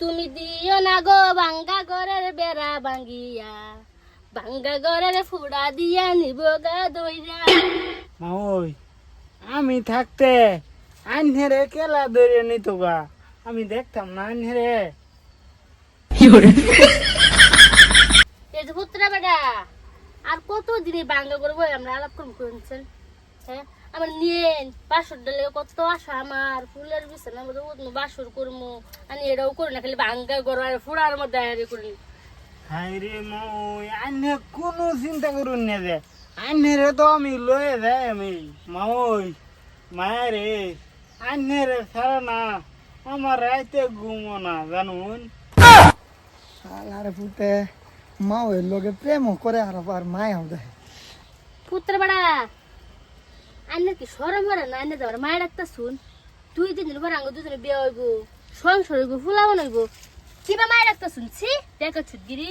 তুমি দিও না গো ভাঙ্গা ঘরের বেড়া ভাঙ্গিয়া। ভাঙ্গা ঘরের ফুড়া দিয়া নিব গা দইরা। মাওই আমি থাকতে আনহেরে কেলা ধরে নিত গা? আমি দেখতাম না আনহেরে এই যে পুত্রা বেটা আর কত দিনে ভাঙ্গা করব আমরা? আলাপ করব হ্যাঁ? আমার নিয়েন বাসর ডালে কত আশা আমার। ফুলের বিছানা মধ্যে উঠবো বাসর করব। আমি এটাও করি না খালি ভাঙ্গা করব আর ফুড়ার মধ্যে আয়ারে করি হাই রে মই আনহে কোনো চিন্তা করুন না যে আনহেরে তো আমি লয়ে যাই আমি। মাওই মায়া রে আনহেরে ছাড়া না আমার রাইতে ঘুমো না জানুন। আরে পুতে মা ওই লোকে প্রেম করে আর আর মায়া দেয়। পুত্র বেড়া আন্নের কি সরম করে? না আন্নে যাবার মায়ের একটা শুন তিন দিন পর আঙ্গ দুজনে বিয়ে হইব সংসার হইব ফুলা বানাইব কিবা মায়ের একটা শুনছি দেখা ছুটগিরি।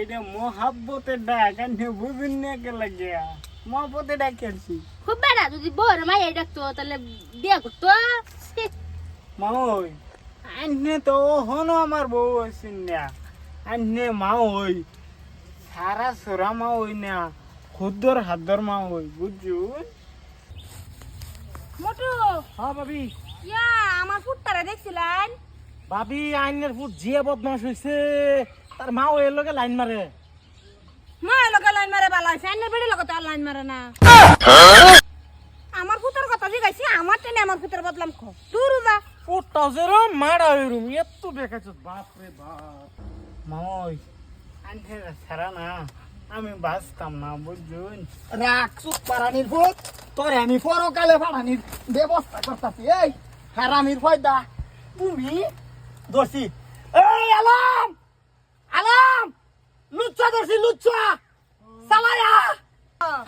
এটা মহাব্বতের ডাক আনহে বুঝুন না কে লাগিয়া মহাব্বতের ডাক খেলছি খুব বেড়া যদি বউর মায়ের ডাকতো তাহলে বিয়ে করতো? ছি, মাওই আন্নে তো হনো আমার বউ আছেন না। আন্নে মা ওই। সারা সোরা মা ওই না। খুদ্দর হাদ্দর মা ওই বুঝুন মোটু। হ্যাঁ ভাবি। ইয়া আমার ফুটতারা দেখছিলেন? ভাবি আইনের ফুট যে বদমাস হয়েছে তার মা ওই লগে লাইন মারে। মা ওই লগে লাইন মারে বালা আছে আইনের বেড়ে লগে তো আর লাইন মারে না। আমার ফুটার কথা জিগাইছি আমার টেনে আমার ফুটার বদলাম খো দূর যা। ফুটটাও যেরম মারা ওইরম এত বেকাছ বাপ রে বাপ। মাওই আন্নে সারা না। আমি বাঁচতাম না বুঝুন রাখ সুখ পারানির ভূত তোরে আমি পরকালে পারানির ব্যবস্থা করতেছি এই হারামির ফয়দা। তুমি দোষী। এই আলাম! আলাম! লুচ্চা দোষী লুচ্চা সালায়া!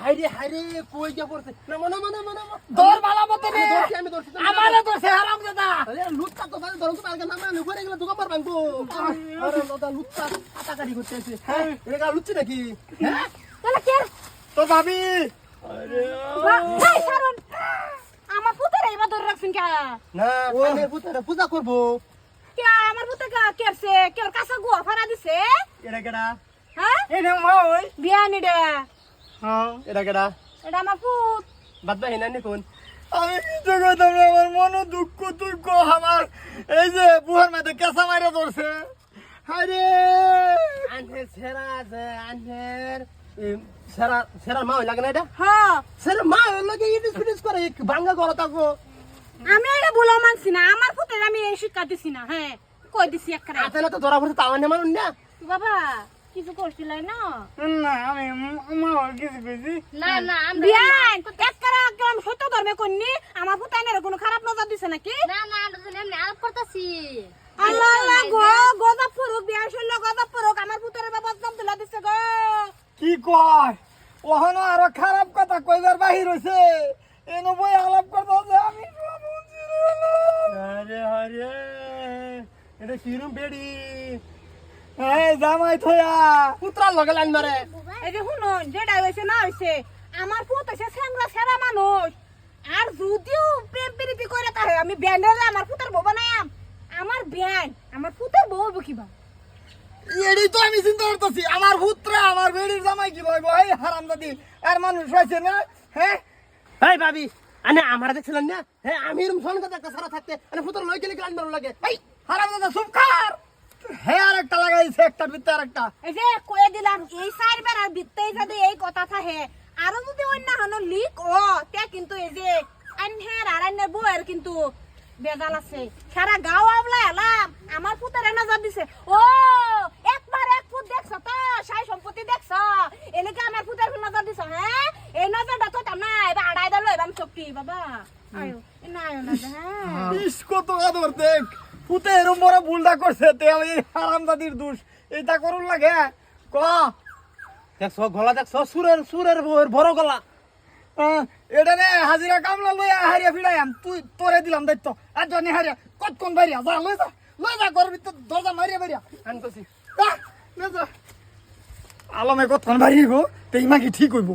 হাইরে হাইরে কই যা পড়ছে? না মনে মনে মনে দর বালা মতে রে আমি দোষী আমারে দোষে হারাম দাদা আরে লুচ্চা তো মানে ধরো তোমার নাম না করে গেলে দুকা পারবান তো আরে দাদা লুচ্চা আটাকারি করতেছে হ্যাঁ। এটা লুচ্চি নাকি? হ্যাঁ? তাহলে কে? তো ভাবি। ভাই সারন। আমার ফুটার এইবার ধরে রাখছেন কে? না কানের পুতারে পূজা করব। কে আমার কে কেরছে কে ওর কাছে গুয়া ফাড়া দিছে? এটা কেডা? হ্যাঁ? এটা মাওই বিয়ানি ডে হ্যাঁ। এটা কেডা? এটা আমার ফুট বাদ বাহি না কোন? আমি কিছু কথা আমার মনে দুঃখ দুঃখ আমার। এই যে বুহার মধ্যে কেঁচা মারে ধরছে। আরে আনহের সেরা আছে আনহের সেরা সেরা মা লাগে না এটা? হ্যাঁ। সেরা মা লাগে ইডিস ফিডিস করে ভাঙ্গা গলা থাকব। আমি এটা ভুলো মানছি না আমার ফুটের আমি এই শিক্ষা দিছি না হ্যাঁ। কই দিছি একবারে হাতে না তো ধরা পড়ছে তাও না মানুষ না। বাবা। কিছু করছিল না? না আমি মাওয়ার কিছু কইছি। না না আমরা বিয়ান একবারে একদম সত্য ধর্মে কন্নি আমার ফুটাইনের কোনো খারাপ নজর দিছে নাকি? না না আমরা দুজনে এমনি আলাপ করতেছি। আল্লাহ আল্লাহ গো গজব ফুরুক বিয়ান শুনল গজব ফুরুক আমার বাবা বদনাম তুলা দিছে গো। কি কয়? ওখানে আরও খারাপ কথা কইবার বাহির হইছে। এনো বই আলাপ করতে আমি। আরে আরে এটা কিরম বেড়ি? এই জামাই থয়া। পুত্রার লগে লাইন মারে। এই যে শুনুন যেটা হয়েছে না হয়েছে আমার পুত হয়েছে স্যাংরা সেরা মানুষ। আর যদিও প্রেম প্রীতি করে তাহে আমি ব্যান্ডের আমার পুতের বউ বানায়াম আমার ব্যান্ড আমার পুতের বউ কিবা? এডি তো আমি চিন্তা করতেছি আমার পুত্রা আমার বেড়ির জামাই কি ভাইব এই হারাম দাদি আর মানুষ হয়েছে না হ্যাঁ এই ভাবি আনে আমার দেখছিলেন না? হ্যাঁ আমি এরকম কথা একটা সারা থাকতে আনে পুত্র লই গেলে মারো লাগে। এই হারাম দাদা চুপ কর হে আর একটা লাগাইছে একটার ভিতরে আর এই যে কয়ে দিলাম এই চারবার আর যদি এই কথা থাকে আরও যদি অন্য হনো লিক ও তে কিন্তু এই যে আন্হের আর আন্হের বউয়ের কিন্তু বেজাল আছে। সারা গাঁও আমলা এলাম আমার পুতের নজর দিছে। ও একবার এক ফুট দেখছ তো সাই সম্পত্তি দেখছ? এনেকে আমার পুতের নজর দিছ হ্যাঁ? এই নজরটা তো তাম না এবার আড়াই দিল এবার চকি বাবা। আয়ো না আয়ো না হ্যাঁ। কত দেখ। পুতে এরম বড় ভুলটা করছে তে এই হারাম দাদির দোষ। এটা করুন লাগে ক? দেখছ গলা দেখছ? সুরের সুরের বউয়ের বড় গলা। এটা নে হাজিরা কামলা লইয়া হারিয়া ফিরাইয়াম তুই তোরে দিলাম দায়িত্ব আর জানি হারিয়া কতক্ষণ বাড়িয়া যা লই যা লই যা ঘরের ভিতর দরজা মারিয়া বাড়িয়া আনতেছি যা, নে যা। আলমে কতক্ষণ বাড়ি গো? তেই মাকি ঠিক হইব?